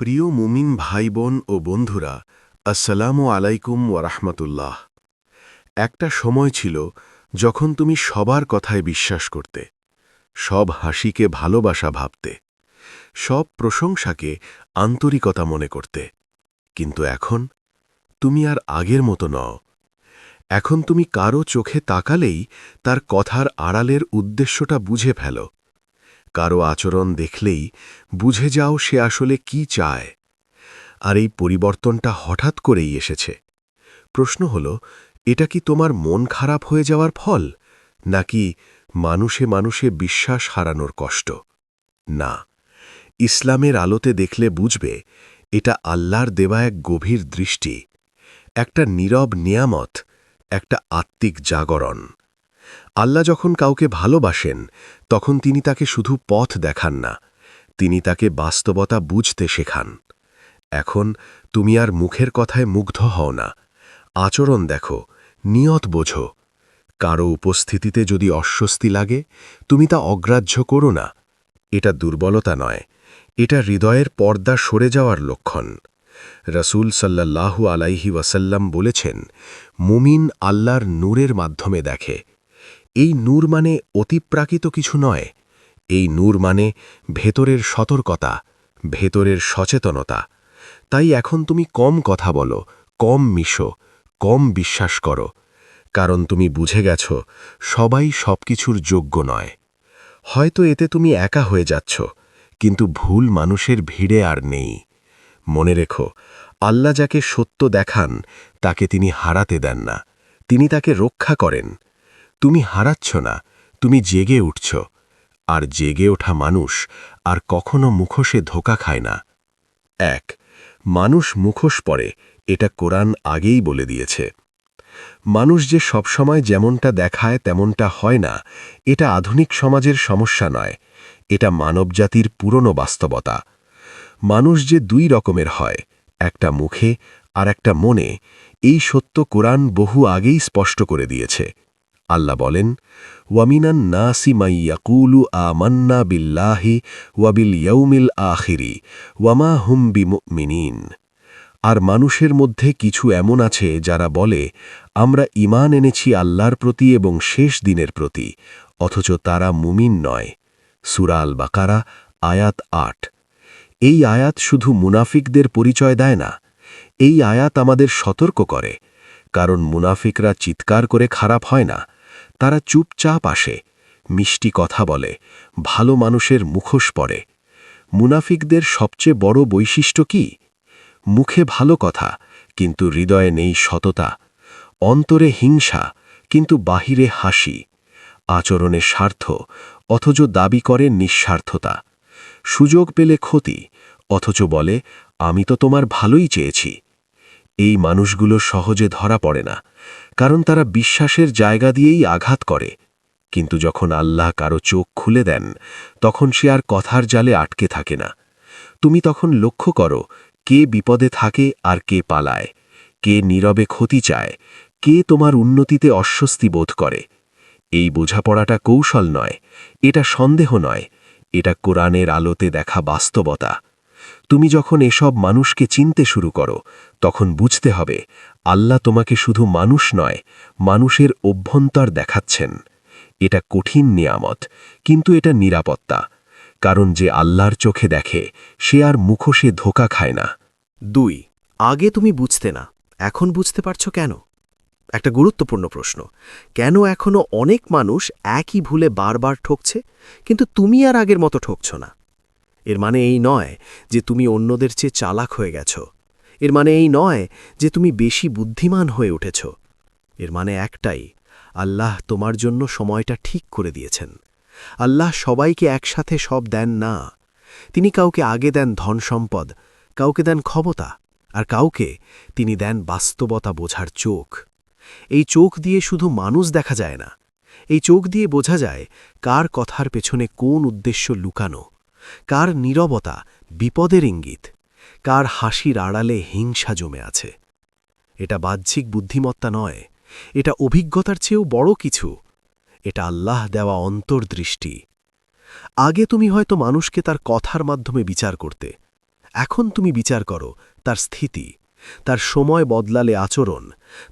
প্রিয় মুমিন ভাই বোন ও বন্ধুরা, আসসালামু আলাইকুম ওয়ারাহমাতুল্লাহ একটা সময় ছিল যখন তুমি সবার কথায় বিশ্বাস করতে, সব হাসিকে ভালোবাসা ভাবতে, সব প্রশংসাকে আন্তরিকতা মনে করতে। কিন্তু এখন তুমি আর আগের মতো নও। এখন তুমি কারও চোখে তাকালেই তার কথার আড়ালের উদ্দেশ্যটা বুঝে ফেলো। কারও আচরণ দেখলেই বুঝে যাও সে আসলে কি চায়। আর এই পরিবর্তনটা হঠাৎ করেই এসেছে। প্রশ্ন হল, এটা কি তোমার মন খারাপ হয়ে যাওয়ার ফল? নাকি মানুষে মানুষে বিশ্বাস হারানোর কষ্ট? না, ইসলামের আলোতে দেখলে বুঝবে, এটা আল্লাহর দেওয়া এক গভীর দৃষ্টি, একটা নীরব নিয়ামত, একটা আত্মিক জাগরণ। আল্লাহ যখন কাউকে ভালোবাসেন, তখন তিনি তাকে শুধু পথ দেখান না, তিনি তাকে বাস্তবতা বুঝতে শেখান। এখন তুমি আর মুখের কথায় মুগ্ধ হও না। আচরণ দেখো, নিয়ত বোঝো। কারও উপস্থিতিতে যদি অস্বস্তি লাগে, তুমি তা অগ্রাহ্য করো না। এটা দুর্বলতা নয়, এটা হৃদয়ের পর্দা সরে যাওয়ার লক্ষণ। রসুল সাল্লাল্লাহু আলাইহি ওয়াসাল্লাম বলেছেন, মুমিন আল্লাহর নূরের মাধ্যমে দেখে। এই নূর মানে অতিপ্রাকৃত কিছু নয়। এই নূর মানে ভেতরের সতর্কতা, ভেতরের সচেতনতা। তাই এখন তুমি কম কথা বলো, কম মিশো, কম বিশ্বাস করো। কারণ তুমি বুঝে গেছ, সবাই সবকিছুর যোগ্য নয়। হয়তো এতে তুমি একা হয়ে যাচ্ছ, কিন্তু ভুল মানুষের ভিড়ে আর নেই। মনে রেখো, আল্লাহ যাকে সত্য দেখান, তাকে তিনি হারাতে দেন না। তিনি তাকে রক্ষা করেন। তুমি হারাচ্ছ না, তুমি জেগে উঠছ। আর জেগে ওঠা মানুষ আর কখনো মুখোশে ধোকা খায় না। এক, মানুষ মুখোশ পরে, এটা কোরআন আগেই বলে দিয়েছে। মানুষ যে সবসময় যেমনটা দেখায় তেমনটা হয় না, এটা আধুনিক সমাজের সমস্যা নয়, এটা মানবজাতির পুরনো বাস্তবতা। মানুষ যে দুই রকমের হয়, একটা মুখে আর একটা মনে, এই সত্য কোরআন বহু আগেই স্পষ্ট করে দিয়েছে। আল্লাহ বলেন, ওয়ামিনান নাসি মাইয়াকুলু আমান্না বিল্লাহি ওয়াবিল ইয়ৌমিল আখিরি ওয়ামা হুম বিমিনীন আর মানুষের মধ্যে কিছু এমন আছে যারা বলে, আমরা ইমান এনেছি আল্লাহর প্রতি এবং শেষ দিনের প্রতি, অথচ তারা মুমিন নয়। সুরাল বাকারা আয়াত আট। এই আয়াত শুধু মুনাফিকদের পরিচয় দেয় না, এই আয়াত আমাদের সতর্ক করে, কারণ মুনাফিকরা চিৎকার করে খারাপ হয় না তারা চুপচাপ আসে। মিষ্টি কথা বলে, ভালো মানুষের মুখোশ পড়ে মুনাফিকদের সবচেয়ে বড় বৈশিষ্ট্য কি? মুখে ভালো কথা, কিন্তু হৃদয়ে নেই সততা। অন্তরে হিংসা, কিন্তু বাহিরে হাসি। আচরণে স্বার্থ, অথচ দাবি করে নিঃস্বার্থতা। সুযোগ পেলে ক্ষতি, অথচ বলে, আমি তো তোমার ভালোই চেয়েছি। এই মানুষগুলো সহজে ধরা পড়ে না। কারণ তারা বিশ্বাসের জায়গা দিয়েই আঘাত করে। কিন্তু যখন আল্লাহ কারও চোখ খুলে দেন, তখন সে আর কথার জালে আটকে থাকে না। তুমি তখন লক্ষ্য করো, কে বিপদে থাকে আর কে পালায়, কে নীরবে ক্ষতি চায়, কে তোমার উন্নতিতে অস্বস্তি বোধ করে। এই বোঝাপড়াটা কৌশল নয়, এটা সন্দেহ নয়, এটা কোরআনের আলোতে দেখা বাস্তবতা। তুমি যখন এসব মানুষকে চিনতে শুরু করো, তখন বুঝতে হবে, আল্লাহ তোমাকে শুধু মানুষ নয়, মানুষের অভ্যন্তর দেখাচ্ছেন। এটা কঠিন নিয়ামত, কিন্তু এটা নিরাপত্তা, কারণ যে আল্লাহর চোখে দেখে, সে আর মুখোশে ধোকা খায় না। দুই, আগে তুমি বুঝতে না, এখন বুঝতে পারছ কেন? একটা গুরুত্বপূর্ণ প্রশ্ন, কেন এখনও অনেক মানুষ একই ভুলে বারবার ঠকছে, কিন্তু তুমি আর আগের মতো ঠকছ না? এর মানে এই নয় যে তুমি অন্যদের চেয়ে চালাক হয়ে গেছ। এর মানে এই নয় যে তুমি বেশি বুদ্ধিমান হয়ে উঠেছ। এর মানে একটাই, আল্লাহ তোমার জন্য সময়টা ঠিক করে দিয়েছেন। আল্লাহ সবাইকে একসাথে সব দেন না। তিনি কাউকে আগে দেন ধন সম্পদ, কাউকে দেন ক্ষমতা, আর কাউকে তিনি দেন বাস্তবতা বোঝার চোখ। এই চোখ দিয়ে শুধু মানুষ দেখা যায় না। এই চোখ দিয়ে বোঝা যায় কার কথার পেছনে কোন উদ্দেশ্য লুকানো। কার নীরবতা বিপদের ইঙ্গিত, কার হাসির আড়ালে হিংসা জমে আছে। এটা বাহ্যিক বুদ্ধিমত্তা নয়, এটা অভিজ্ঞতার চেয়েও বড় কিছু। এটা আল্লাহ দেওয়া অন্তর্দৃষ্টি। আগে তুমি হয়তো মানুষকে তার কথার মাধ্যমে বিচার করতে। এখন তুমি বিচার করো, তার স্থিতি, তার সময় বদলালে আচরণ,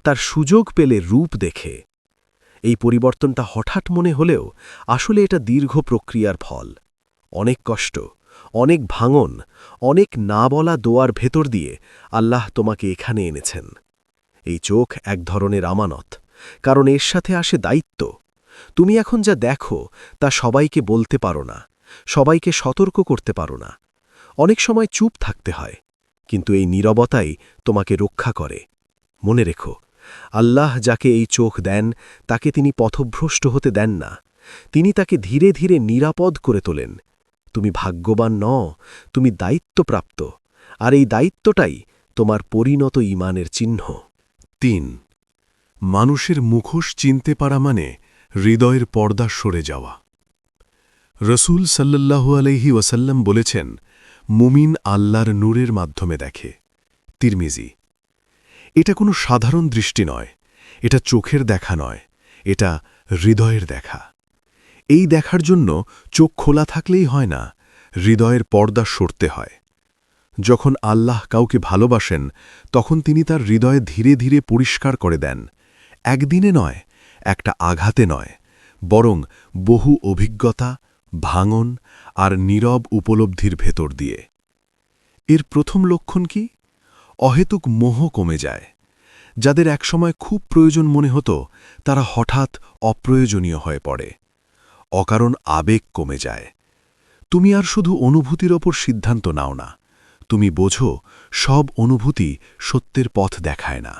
তার সুযোগ পেলে রূপ দেখে। এই পরিবর্তনটা হঠাৎ মনে হলেও আসলে এটা দীর্ঘ প্রক্রিয়ার ফল। অনেক কষ্ট, অনেক ভাঙন, অনেক না বলা দোয়ার ভেতর দিয়ে আল্লাহ তোমাকে এখানে এনেছেন। এই চোখ এক ধরনের আমানত, কারণ এর সাথে আসে দায়িত্ব। তুমি এখন যা দেখো, তা সবাইকে বলতে পারো না, সবাইকে সতর্ক করতে পারো না। অনেক সময় চুপ থাকতে হয়, কিন্তু এই নীরবতাই তোমাকে রক্ষা করে। মনে রেখো, আল্লাহ যাকে এই চোখ দেন, তাকে তিনি পথভ্রষ্ট হতে দেন না। তিনি তাকে ধীরে ধীরে নিরাপদ করে তোলেন। তুমি ভাগ্যবান ন তুমি দায়িত্বপ্রাপ্ত। আর এই দায়িত্বটাই তোমার পরিণত ইমানের চিহ্ন। তিন, মানুষের মুখোশ চিনতে পারা মানে হৃদয়ের পর্দা সরে যাওয়া। রসুল সাল্লাল্লাহু আলহি ওয়াসাল্লাম বলেছেন, মুমিন আল্লাহর নূরের মাধ্যমে দেখে। তিরমিজি, এটা কোনো সাধারণ দৃষ্টি নয়, এটা চোখের দেখা নয়, এটা হৃদয়ের দেখা। এই দেখার জন্য চোখ খোলা থাকলেই হয় না, হৃদয়ের পর্দা সরতে হয়। যখন আল্লাহ কাউকে ভালোবাসেন, তখন তিনি তার হৃদয়ে ধীরে ধীরে পরিষ্কার করে দেন। একদিনে নয়, একটা আঘাতে নয়, বরং বহু অভিজ্ঞতা, ভাঙন আর নীরব উপলব্ধির ভেতর দিয়ে। এর প্রথম লক্ষণ কি? অহেতুক মোহ কমে যায়। যাদের একসময় খুব প্রয়োজন মনে হতো, তারা হঠাৎ অপ্রয়োজনীয় হয়ে পড়ে। অকারণ আবেগ কমে যায়। তুমি আর শুধু অনুভূতির ওপর সিদ্ধান্ত নাও না। তুমি বোঝো, সব অনুভূতি সত্যের পথ দেখায় না।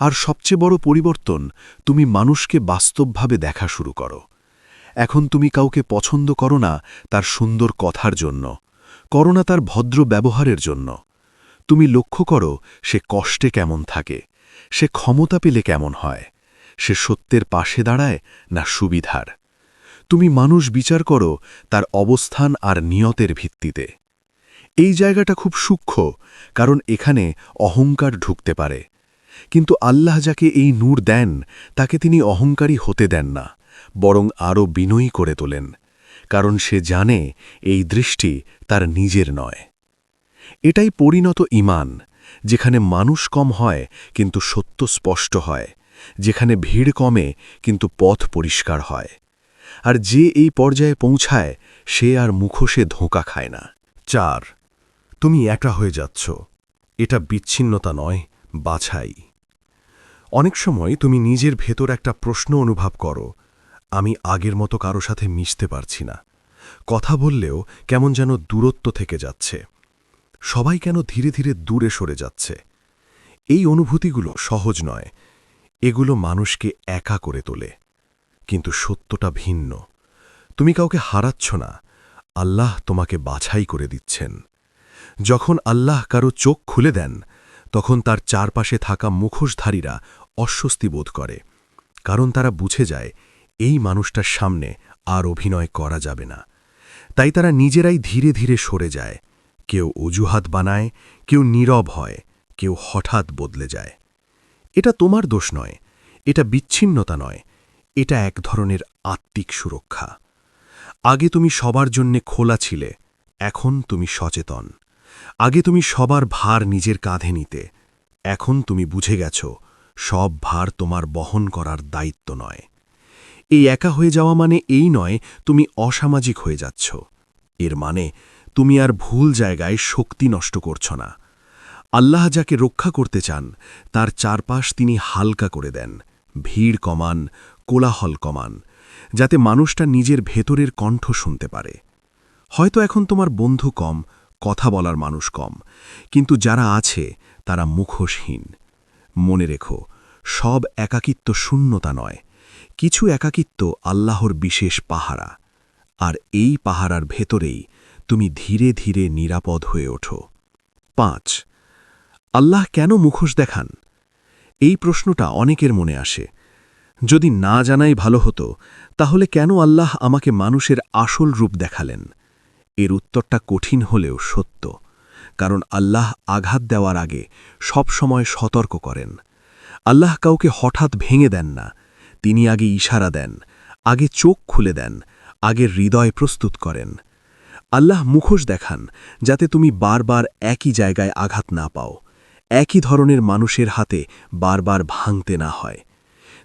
আর সবচেয়ে বড় পরিবর্তন, তুমি মানুষকে বাস্তবভাবে দেখা শুরু করো। এখন তুমি কাউকে পছন্দ করো না তার সুন্দর কথার জন্য, করো না তার ভদ্র ব্যবহারের জন্য। তুমি লক্ষ্য করো, সে কষ্টে কেমন থাকে, সে ক্ষমতা পেলে কেমন হয়, সে সত্যের পাশে দাঁড়ায় না সুবিধার। তুমি মানুষ বিচার করো তার অবস্থান আর নিয়তের ভিত্তিতে। এই জায়গাটা খুব সূক্ষ্ম, কারণ এখানে অহংকার ঢুকতে পারে। কিন্তু আল্লাহ যাকে এই নূর দেন, তাকে তিনি অহংকারী হতে দেন না, বরং আরও বিনয়ী করে তোলেন, কারণ সে জানে এই দৃষ্টি তার নিজের নয়। এটাই পরিণত ইমান যেখানে মানুষ কম হয় কিন্তু সত্য স্পষ্ট হয়, যেখানে ভিড় কমে কিন্তু পথ পরিষ্কার হয়। আর যে এই পর্যায়ে পৌঁছায়, সে আর মুখোশে ধোঁকা খায় না। চার, তুমি একা হয়ে যাচ্ছ। এটা বিচ্ছিন্নতা নয়, বাছাই। অনেক সময় তুমি নিজের ভেতর একটা প্রশ্ন অনুভব করো, আমি আগের মতো কারও সাথে মিশতে পারছি না। কথা বললেও কেমন যেন দূরত্ব থেকে যাচ্ছে। সবাই কেন ধীরে ধীরে দূরে সরে যাচ্ছে? এই অনুভূতিগুলো সহজ নয়, এগুলো মানুষকে একা করে তোলে। কিন্তু সত্যটা ভিন্ন। তুমি কাউকে হারাচ্ছ না। আল্লাহ তোমাকে বাছাই করে দিচ্ছেন। যখন আল্লাহ কারও চোখ খুলে দেন, তখন তার চারপাশে থাকা মুখোশধারীরা অস্বস্তি বোধ করে, কারণ তারা বুঝে যায়, এই মানুষটার সামনে আর অভিনয় করা যাবে না। তাই তারা নিজেরাই ধীরে ধীরে সরে যায়। কেউ অজুহাত বানায়, কেউ নীরব হয়, কেউ হঠাৎ বদলে যায়। এটা তোমার দোষ নয়, এটা বিচ্ছিন্নতা নয়। এটা এক ধরনের আত্মিক সুরক্ষা। আগে তুমি সবার জন্যে খোলা ছিলে, এখন তুমি সচেতন। আগে তুমি সবার ভার নিজের কাঁধে নিতে, এখন তুমি বুঝে গেছ, সব ভার তোমার বহন করার দায়িত্ব নয়। এই একা হয়ে যাওয়া মানে এই নয়, তুমি অসামাজিক হয়ে যাচ্ছ। এর মানে তুমি আর ভুল জায়গায় শক্তি নষ্ট করছ না। আল্লাহ যাকে রক্ষা করতে চান, তার চারপাশ তিনি হালকা করে দেন। ভিড় কমান, কোলাহল কমান, যাতে মানুষটা নিজের ভেতরের কণ্ঠ শুনতে পারে। হয়তো এখন তোমার বন্ধু কম, কথা বলার মানুষ কম, কিন্তু যারা আছে, তারা মুখোশহীন। মনে রেখো, সব একাকিত্ব শূন্যতা নয়, কিছু একাকিত্ব আল্লাহর বিশেষ পাহারা, আর এই পাহারার ভেতরেই তুমি ধীরে ধীরে নিরাপদ হয়ে ওঠো। পাঁচ, আল্লাহ কেন মুখোশ দেখান? এই প্রশ্নটা অনেকের মনে আসে। যদি না জানাই ভালো হতো, তাহলে কেন আল্লাহ আমাকে মানুষের আসল রূপ দেখালেন? এর উত্তরটা কঠিন হলেও সত্য, কারণ আল্লাহ আঘাত দেওয়ার আগে সব সময় সতর্ক করেন। আল্লাহ কাউকে হঠাৎ ভেঙে দেন না, তিনি আগে ইশারা দেন, আগে চোখ খুলে দেন, আগে হৃদয় প্রস্তুত করেন। আল্লাহ মুখোশ দেখান, যাতে তুমি বারবার একই জায়গায় আঘাত না পাও। একই ধরনের মানুষের হাতে বারবার ভাঙতে না হয়।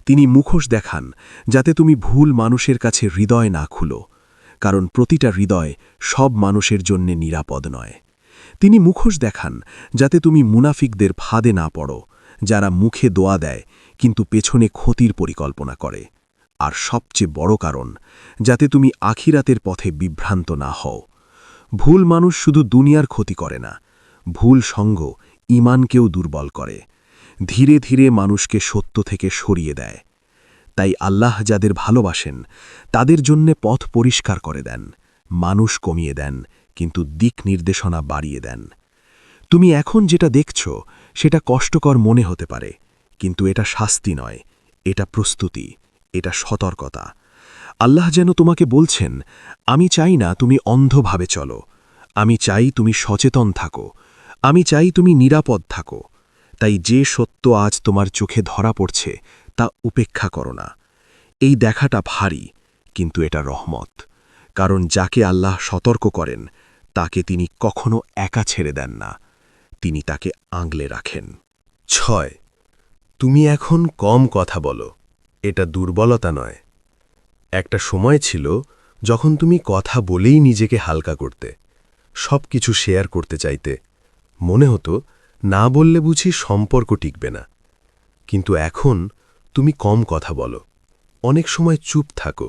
তিনি মুখোশ দেখান, যাতে তুমি ভুল মানুষের কাছে হৃদয় না খুলো, কারণ প্রতিটা হৃদয় সব মানুষের জন্যে নিরাপদ নয়। তিনি মুখোশ দেখান, যাতে তুমি মুনাফিকদের ফাঁদে না পড়ো, যারা মুখে দোয়া দেয়, কিন্তু পেছনে ক্ষতির পরিকল্পনা করে। আর সবচেয়ে বড় কারণ, যাতে তুমি আখিরাতের পথে বিভ্রান্ত না হও। ভুল মানুষ শুধু দুনিয়ার ক্ষতি করে না, ভুল সঙ্গ ইমানকেও দুর্বল করে। ধীরে ধীরে মানুষকে সত্য থেকে সরিয়ে দেয়। তাই আল্লাহ যাদের ভালোবাসেন, তাদের জন্যে পথ পরিষ্কার করে দেন। মানুষ কমিয়ে দেন, কিন্তু দিক নির্দেশনা বাড়িয়ে দেন। তুমি এখন যেটা দেখছ, সেটা কষ্টকর মনে হতে পারে, কিন্তু এটা শাস্তি নয়, এটা প্রস্তুতি, এটা সতর্কতা। আল্লাহ যেন তোমাকে বলছেন, আমি চাই না তুমি অন্ধভাবে চলো, আমি চাই তুমি সচেতন থাকো আমি চাই তুমি নিরাপদ থাকো। তাই যে সত্য আজ তোমার চোখে ধরা পড়ছে, তা উপেক্ষা করো না। এই দেখাটা ভারী, কিন্তু এটা রহমত। কারণ যাকে আল্লাহ সতর্ক করেন, তাকে তিনি কখনো একা ছেড়ে দেন না। তিনি তাকে আংলে রাখেন। ছয়, তুমি এখন কম কথা বলো। এটা দুর্বলতা নয়। একটা সময় ছিল যখন তুমি কথা বলেই নিজেকে হালকা করতে সব কিছু শেয়ার করতে চাইতে। মনে হতো, না বললে বুঝি সম্পর্ক টিকবে না। কিন্তু এখন তুমি কম কথা বলো, অনেক সময় চুপ থাকো।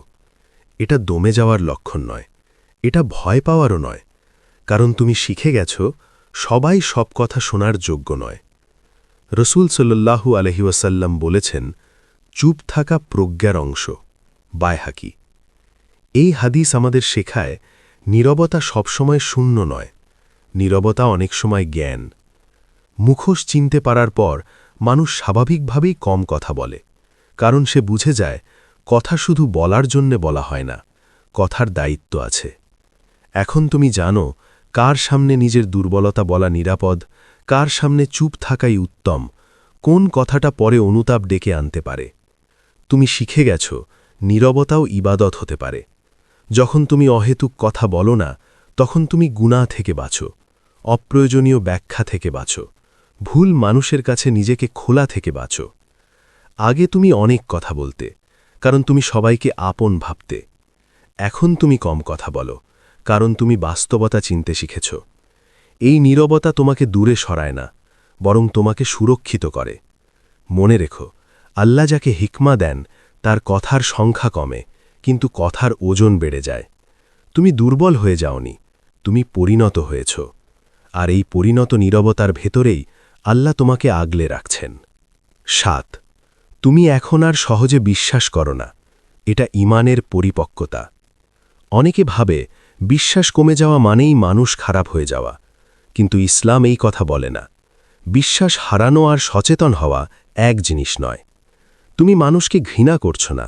এটা দমে যাওয়ার লক্ষণ নয়, এটা ভয় পাওয়ারও নয়। কারণ তুমি শিখে গেছ, সবাই সব কথা শোনার যোগ্য নয়। রসুল সাল্লাল্লাহু আলহিউসাল্লাম বলেছেন, চুপ থাকা প্রজ্ঞার অংশ বায়হাকি এই হাদিস আমাদের শেখায়, নীরবতা সবসময় শূন্য নয় নীরবতা অনেক সময় জ্ঞান। মুখোশ চিনতে পারার পর মানুষ স্বাভাবিকভাবেই কম কথা বলে, কারণ সে বুঝে যায়, কথা শুধু বলার জন্যে বলা হয় না, কথার দায়িত্ব আছে। এখন তুমি জানো, কার সামনে নিজের দুর্বলতা বলা নিরাপদ, কার সামনে চুপ থাকাই উত্তম, কোন কথাটা পরে অনুতাপ ডেকে আনতে পারে। তুমি শিখে গেছ, নীরবতাও ইবাদত হতে পারে। যখন তুমি অহেতুক কথা বলো না, তখন তুমি গুণা থেকে বাঁচো। অপ্রয়োজনীয় ব্যাখ্যা থেকে বাঁচো। ভুল মানুষের কাছে নিজেকে খোলা থেকে বাঁচো। আগে তুমি অনেক কথা বলতে, কারণ তুমি সবাইকে আপন ভাবতে। এখন তুমি কম কথা বলো, কারণ তুমি বাস্তবতা চিনতে শিখেছ। এই নীরবতা তোমাকে দূরে সরায় না, বরং তোমাকে সুরক্ষিত করে। মনে রেখো, আল্লাহ যাকে হিকমা দেন, তার কথার সংখ্যা কমে, কিন্তু কথার ওজন বেড়ে যায়। তুমি দুর্বল হয়ে যাওনি, তুমি পরিণত হয়েছ। আর এই পরিণত নীরবতার ভেতরেই আল্লাহ তোমাকে আগলে রাখছেন। সাত, তুমি এখন আর সহজে বিশ্বাস করো না। এটা ইমানের পরিপক্কতা। অনেকে ভাবে, বিশ্বাস কমে যাওয়া মানেই মানুষ খারাপ হয়ে যাওয়া। কিন্তু ইসলাম এই কথা বলে না। বিশ্বাস হারানো আর সচেতন হওয়া এক জিনিস নয়। তুমি মানুষকে ঘৃণা করছ না।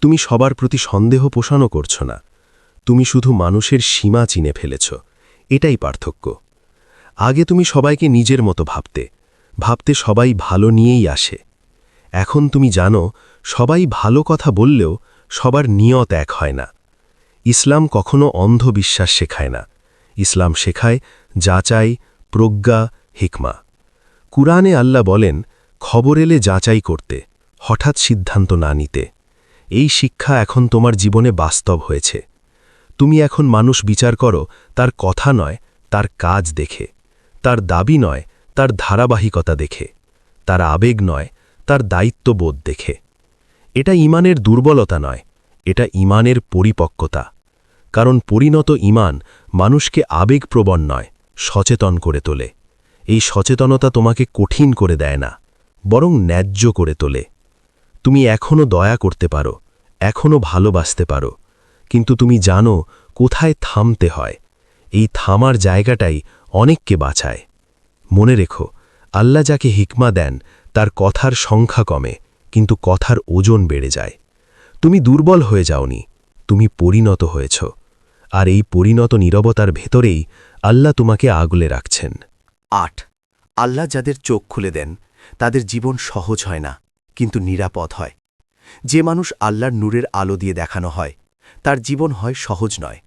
তুমি সবার প্রতি সন্দেহ পোষণও করছ না। তুমি শুধু মানুষের সীমা চিনে ফেলেছ। এটাই পার্থক্য। আগে তুমি সবাইকে নিজের মতো ভাবতে। ভাবতে সবাই ভালো নিয়েই আসে। এখন তুমি জানো, সবাই ভালো কথা বললেও সবার নিয়ত এক হয় না। ইসলাম কখনো অন্ধবিশ্বাস শেখায় না। ইসলাম শেখায় যাচাই, প্রজ্ঞা, হিকমা। কুরআনে আল্লাহ বলেন, খবর এলে যাচাই করতে, হঠাৎ সিদ্ধান্ত না নিতে। এই শিক্ষা এখন তোমার জীবনে বাস্তব হয়েছে। তুমি এখন মানুষ বিচার করো, তার কথা নয়, তার কাজ দেখে। তার দাবি নয়, তার ধারাবাহিকতা দেখে। তার আবেগ নয়, তার দায়িত্ববোধ দেখে। এটা ইমানের দুর্বলতা নয়, এটা ইমানের পরিপক্কতা। কারণ পরিণত ইমান মানুষকে আবেগপ্রবণ নয়, সচেতন করে তোলে। এই সচেতনতা তোমাকে কঠিন করে দেয় না, বরং ন্যায্য করে তোলে। তুমি এখনও দয়া করতে পারো এখনও ভালোবাসতে পারো। কিন্তু তুমি জানো কোথায় থামতে হয়। এই থামার জায়গাটাই অনেককে বাঁচায়। মনে রেখো, আল্লাহ যাকে হিকমা দেন, তার কথার সংখ্যা কমে, কিন্তু কথার ওজন বেড়ে যায়। তুমি দুর্বল হয়ে যাওনি, তুমি পরিণত হয়েছ। আর এই পরিণত নীরবতার ভেতরেই আল্লাহ তোমাকে আগলে রাখছেন। আট, আল্লাহ যাদের চোখ খুলে দেন, তাদের জীবন সহজ হয় না, কিন্তু নিরাপদ হয়। যে মানুষ আল্লাহর নূরের আলো দিয়ে দেখানো হয়, তার জীবন হয় সহজ নয়।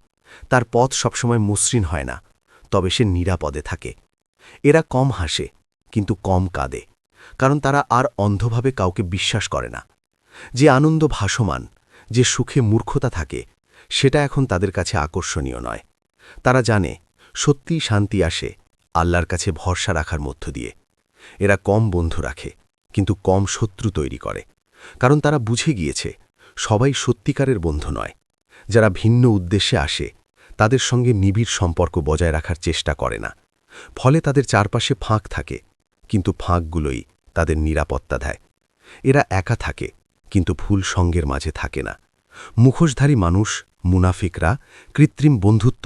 তার পথ সবসময় মসৃণ হয় না। তবে সে নিরাপদে থাকে। এরা কম হাসে, কিন্তু কম কাঁদে, কারণ তারা আর অন্ধভাবে কাউকে বিশ্বাস করে না। যে আনন্দ ভাসমান, যে সুখে মূর্খতা থাকে, সেটা এখন তাদের কাছে আকর্ষণীয় নয়। তারা জানে সত্যিই শান্তি আসে আল্লাহর কাছে ভরসা রাখার মধ্য দিয়ে। এরা কম বন্ধু রাখে, কিন্তু কম শত্রু তৈরি করে। কারণ তারা বুঝে গিয়েছে, সবাই সত্যিকারের বন্ধু নয়। যারা ভিন্ন উদ্দেশ্যে আসে তাদের সঙ্গে নিবিড় সম্পর্ক বজায় রাখার চেষ্টা করে না। ফলে তাদের চারপাশে ফাঁক থাকে, কিন্তু ফাঁকগুলোই তাদের নিরাপত্তা দেয়। এরা একা থাকে, কিন্তু ভুল সঙ্গের মাঝে থাকে না। মুখোশধারী মানুষ, মুনাফিকরা, কৃত্রিম বন্ধুত্ব,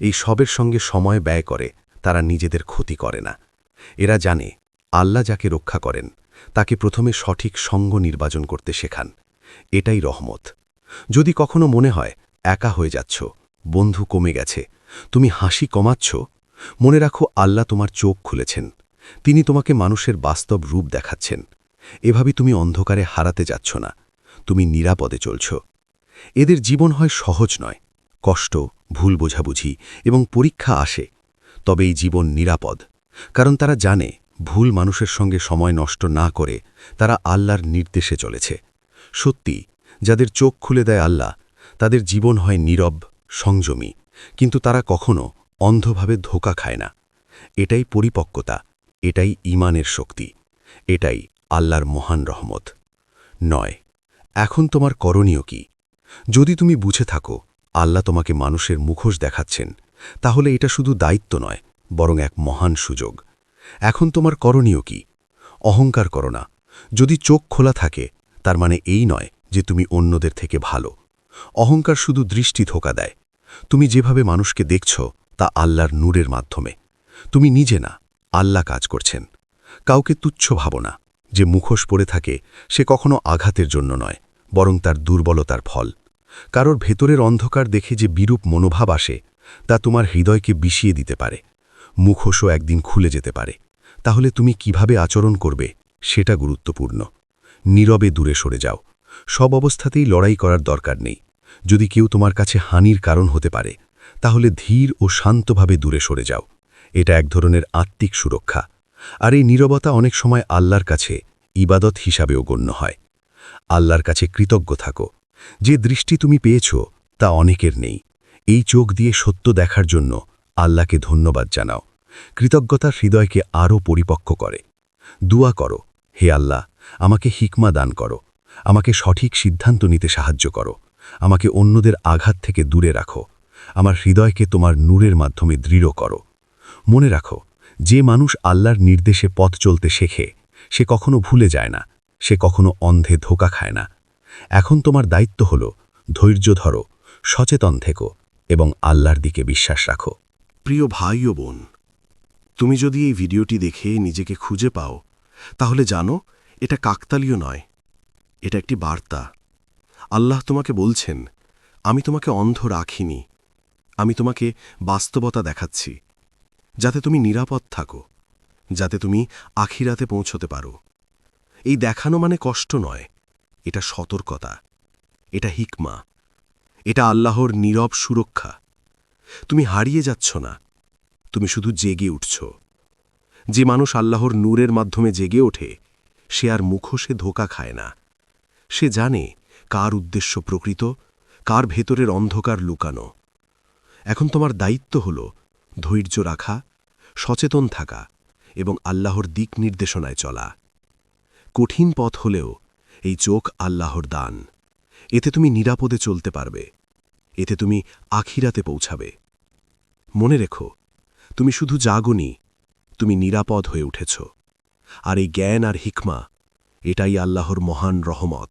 এই সবের সঙ্গে সময় ব্যয় করে, তারা নিজেদের ক্ষতি করে না। এরা জানে, আল্লাহ যাকে রক্ষা করেন, তাকে প্রথমে সঠিক সঙ্গ নির্বাচন করতে শেখান। এটাই রহমত। যদি কখনো মনে হয়, একা হয়ে যাচ্ছ বন্ধু কমে গেছে। তুমি হাসি কমাচ্ছ। মনে রাখো, আল্লাহ তোমার চোখ খুলেছেন। তিনি তোমাকে মানুষের বাস্তব রূপ দেখাচ্ছেন। এভাবে তুমি অন্ধকারে হারাতে যাচ্ছ না। তুমি নিরাপদে চলছ। এদের জীবন হয় সহজ নয়। কষ্ট, ভুল বোঝাবুঝি এবং পরীক্ষা আসে। তবে এই জীবন নিরাপদ। কারণ তারা জানে, ভুল মানুষের সঙ্গে সময় নষ্ট না করে তারা আল্লাহর নির্দেশে চলেছে। সত্যি, যাদের চোখ খুলে দেয় আল্লাহ, তাদের জীবন হয় নীরব সংযমী, কিন্তু তারা কখনো অন্ধভাবে ধোকা খায় না। এটাই পরিপক্কতা, এটাই ইমানের শক্তি, এটাই আল্লাহর মহান রহমত। নয়, এখন তোমার করণীয় কি? যদি তুমি বুঝে থাকো, আল্লাহ তোমাকে মানুষের মুখোশ দেখাচ্ছেন, তাহলে এটা শুধু দায়িত্ব নয়, বরং এক মহান সুযোগ। এখন তোমার করণীয় কি? অহংকার করো না। যদি চোখ খোলা থাকে, তার মানে এই নয় যে তুমি অন্যদের থেকে ভালো। অহংকার শুধু দৃষ্টি ধোকা দেয় তুমি যেভাবে মানুষকে দেখছ, তা আল্লাহর নূরের মাধ্যমে। তুমি নিজে না, আল্লাহ কাজ করছেন। কাউকে তুচ্ছ ভাবো না, যে মুখোশ পড়ে থাকে, সে কখনো আঘাতের জন্য নয়, বরং তার দুর্বলতার ফল। কারোর ভেতরের অন্ধকার দেখে যে বিরূপ মনোভাব আসে, তা তোমার হৃদয়কে বিষিয়ে দিতে পারে। মুখোশও একদিন খুলে যেতে পারে। তাহলে তুমি কীভাবে আচরণ করবে, সেটা গুরুত্বপূর্ণ। নীরবে দূরে সরে যাও। সব অবস্থাতেই লড়াই করার দরকার নেই। যদি কেউ তোমার কাছে হানির কারণ হতে পারে, তাহলে ধীর ও শান্তভাবে দূরে সরে যাও। এটা এক ধরনের আত্মিক সুরক্ষা। আর এই নীরবতা অনেক সময় আল্লাহর কাছে ইবাদত হিসাবেও গণ্য হয়। আল্লাহর কাছে কৃতজ্ঞ থাকো। যে দৃষ্টি তুমি পেয়েছ, তা অনেকের নেই। এই চোখ দিয়ে সত্য দেখার জন্য আল্লাহকে ধন্যবাদ জানাও। কৃতজ্ঞতা হৃদয়কে আরও পরিপক্ক করে। দুয়া করো, হে আল্লাহ, আমাকে হিকমা দান করো। আমাকে সঠিক সিদ্ধান্ত নিতে সাহায্য করো। আমাকে অন্যদের আঘাত থেকে দূরে রাখো। আমার হৃদয়কে তোমার নূরের মাধ্যমে দৃঢ় করো। মনে রাখো, যে মানুষ আল্লাহর নির্দেশে পথ চলতে শেখে, সে কখনো ভুলে যায় না, সে কখনো অন্ধে ধোকা খায় না। এখন তোমার দায়িত্ব হল, ধৈর্য ধরো, সচেতন থেকো এবং আল্লাহর দিকে বিশ্বাস রাখো। প্রিয় ভাই ও বোন, তুমি যদি এই ভিডিওটি দেখে নিজেকে খুঁজে পাও, তাহলে জানো, এটা কাকতালীয় নয়, এটা একটি বার্তা। আল্লাহ তোমাকে বলছেন, আমি তোমাকে অন্ধ রাখিনি, আমি তোমাকে বাস্তবতা দেখাচ্ছি, যাতে তুমি নিরাপদ থাকো, যাতে তুমি আখিরাতে পৌঁছতে পারো। এই দেখানো মানে কষ্ট নয়, এটা সতর্কতা, এটা হিকমা, এটা আল্লাহর নীরব সুরক্ষা। তুমি হারিয়ে যাচ্ছ না, তুমি শুধু জেগে উঠছ। যে মানুষ আল্লাহর নূরের মাধ্যমে জেগে ওঠে, সে আর মুখোশে ধোকা খায় না, সে জানে কার উদ্দেশ্য প্রকৃত, কার ভেতরের অন্ধকার লুকানো? এখন তোমার দায়িত্ব হল ধৈর্য রাখা, সচেতন থাকা এবং আল্লাহর দিক নির্দেশনায় চলা। কঠিন পথ হলেও এই চোখ আল্লাহর দান। এতে তুমি নিরাপদে চলতে পারবে। এতে তুমি আখিরাতে পৌঁছাবে। মনে রেখো, তুমি শুধু জাগনি, তুমি নিরাপদ হয়ে উঠেছ। আর এই জ্ঞান আর হিকমা, এটাই আল্লাহর মহান রহমত।